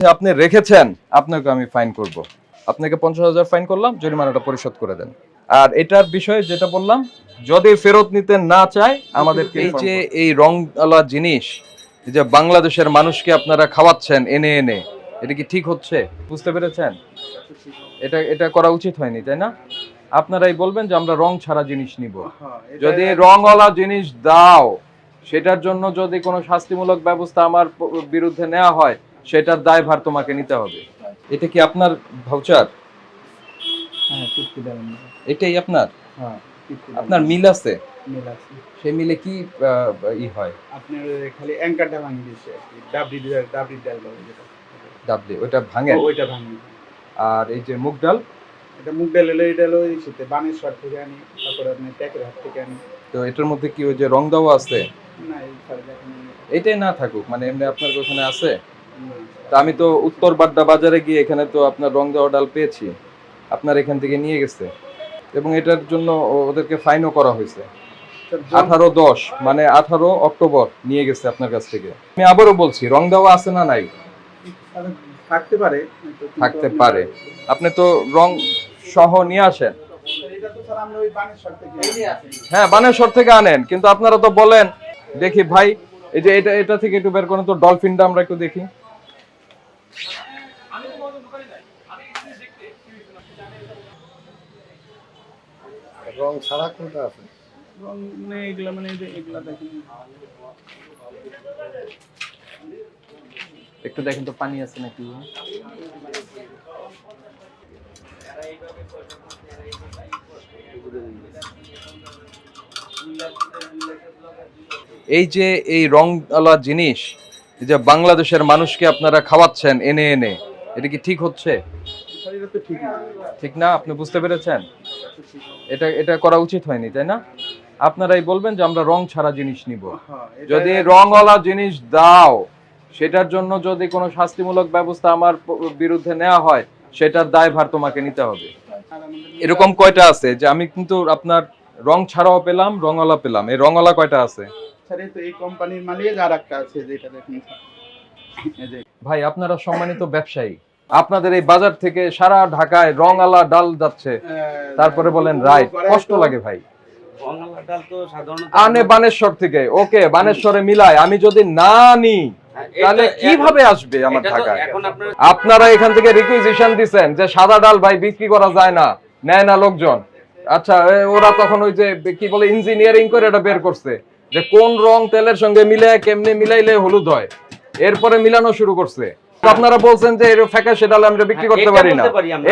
আপনি রেখেছেন আপনাকে আমি ফাইন করব। আপনাকে পঞ্চাশ হাজার ফাইন করলাম জরিমানাটা পরিশোধ করে দেন। আর এটার বিষয়ে যেটা বললাম যদি ফেরত নিতে না চায় আমাদেরকে এই যে এই রংওয়ালা জিনিস এই যে বাংলাদেশের মানুষকে আপনারা খাওয়াচ্ছেন এনে এনে এটা কি ঠিক হচ্ছে? বুঝতে পেরেছেন? এটা এটা করা উচিত হয়নি তাই না? আপনারাই বলবেন যে আমরা রং ছাড়া জিনিস নিব। যদি রংওয়ালা জিনিস দাও সেটার জন্য যদি কোনো শাস্তিমূলক ব্যবস্থা আমার বিরুদ্ধে নেওয়া হয় সেটার দায়ভার তোমাকে নিতে হবে। এটা কি আপনার ভাউচার হ্যাঁ এটাই আপনার? হ্যাঁ আপনার মিল আছে? সেই মিলে কি ই হয়? আপনার খালি অ্যাঙ্কারটা ভাঙি দিয়েছে আর ডাবলি ডাবলি ডাল ডাবলি ওটা ভাঙে ওইটা ভাঙি আর এই যে মুগ ডাল? এটা মুগ ডাল হলো এটা এই শীতে বানেশ্বর থেকে আনি তারপরে আপনি ট্যাকের হাট থেকে আনি। তো এটার মধ্যে কি ওই যে রং দেওয়া আছে? না এটাই না থাকুক মানে এমনি আপনার ওখানে আছে? তা আমি তো উত্তর বাড্ডা বাজারে গিয়ে এখানে তো আপনার রং দেওয়া ডাল পেয়েছি। আপনার এখান থেকে নিয়ে গেছে। এবং এটার জন্য ওদেরকে ফাইনও করা হয়েছে। আঠারো দশ মানে আঠারো অক্টোবর নিয়ে গেছে আপনার কাছ থেকে। আমি আবারও বলছি রং দেওয়া আছে না নাই? থাকতে পারে। থাকতে পারে। আপনি তো রং সহ নিয়ে আসেন। হ্যাঁ বানেশ্বর থেকে আনেন। কিন্তু আপনারা তো বলেন দেখি ভাই এই যে এটা এটা থেকে একটু বের করেন তো ডলফিনটা আমরা একটু দেখি। রং ছাড়া কোনটা আছে? রং মানে এগুলা মানে এগুলা দেখেন। একটু দেখেন তো পানি আছে নাকি? এই যে এই রংওয়ালা জিনিস যে বাংলাদেশের মানুষকে আপনারা খাওয়াচ্ছেন এনে এনে, এটা কি ঠিক হচ্ছে? ঠিক না, আপনি বুঝতে পেরেছেন? এটা এটা করা উচিত হয়নি, তাই না? আপনারাই বলবেন যে আমরা রং ছাড়া জিনিস নিব। যদি রংওয়ালা জিনিস দাও, সেটার জন্য যদি কোনো শাস্তিমূলক ব্যবস্থা আমার বিরুদ্ধে নেওয়া হয়, সেটার দায়ভার তোমাকে নিতে হবে। এরকম কয়টা আছে? যে আমি কিন্তু আপনার রং ছাড়াও পেলাম রংওয়ালা পেলাম। এই রংওয়ালা কয়টা আছে? স্যার তো এই কোম্পানির মালিক আর একটা আছে যেটা দেখেন। ভাই আপনারা সম্মানিত ব্যবসায়ী। আপনাদের এই বাজার থেকে সারা ঢাকায় ডাল যাচ্ছে। তারপরে বলেন রাইট কষ্ট লাগে ভাই। আনে বানেশ্বর থেকে। ওকে বানেশ্বরে মিলায় আমি যদি না নিই তাহলে কীভাবে আসবে আমার ঢাকায়? আপনারা এখান থেকে রিকুইজিশন দিছেন যে সাদা ডাল ভাই বিক্রি করা যায় না নেয় না লোকজন। আচ্ছা ওরা তখন ওই যে কি বলে ইঞ্জিনিয়ারিং করে এটা বের করছে। যে কোন রং তেলের সঙ্গে মিলে কেমনে মিলাইলে হলুদ হয়? এরপরে মিলানো শুরু করছে। আপনারা বলছেন যে এর ফ্যাকাশে ডাল আমরা বিক্রি হ্যাঁ, করতে পারি না।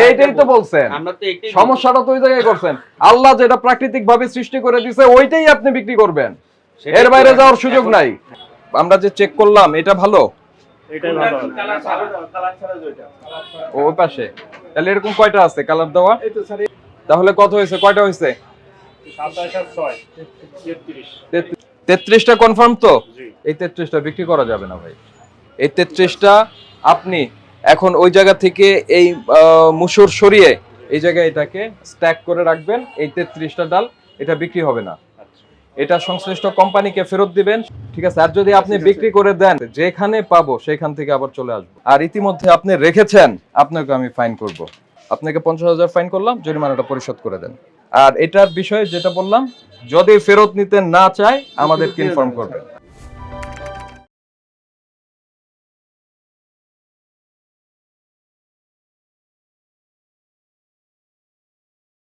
এইটাই তো বলছেন। আমরা তো একটাই সমস্যাটা তো ওই জায়গায় করছেন। আল্লাহ যেটা প্রাকৃতিক ভাবে সৃষ্টি করে দিছে ওইটাই আপনি বিক্রি করবেন। এর বাইরে যাওয়ার সুযোগ নাই। আমরা যে চেক করলাম এটা ভালো? ও পাশে। তাহলে এরকম কয়টা আছে? কালার দেওয়া? এই তো স্যার তাহলে কত হয়েছে? কয়টা হয়েছে? সাতাশ আর ছয় তেত্রিশ। তেত্রিশটা কনফার্ম তো? এই তেত্রিশটা বিক্রি করা যাবে না ভাই। এই তেত্রিশটা আপনি এখন ওই জায়গা থেকে এই মুসুর সরিয়ে এই জায়গায় এটাকে স্ট্যাক করে রাখবেন। এই তেত্রিশটা ডাল এটা বিক্রি হবে না। এটা সংশ্লিষ্ট কোম্পানিকে ফেরত দিবেন ঠিক আছে? আর যদি আপনি বিক্রি করে দেন যেখানে পাবো সেখান থেকে আবার চলে আসব। আর ইতিমধ্যে আপনি রেখেছেন আপনাকে আমি ফাইন করব। আপনাকে পঞ্চাশ হাজার ফাইন করলাম জরিমানাটা পরিশোধ করে দেন। আর এটার বিষয়ে যেটা বললাম যদি ফেরত নিতে না চায় আমাদেরকে ইনফর্ম করবেন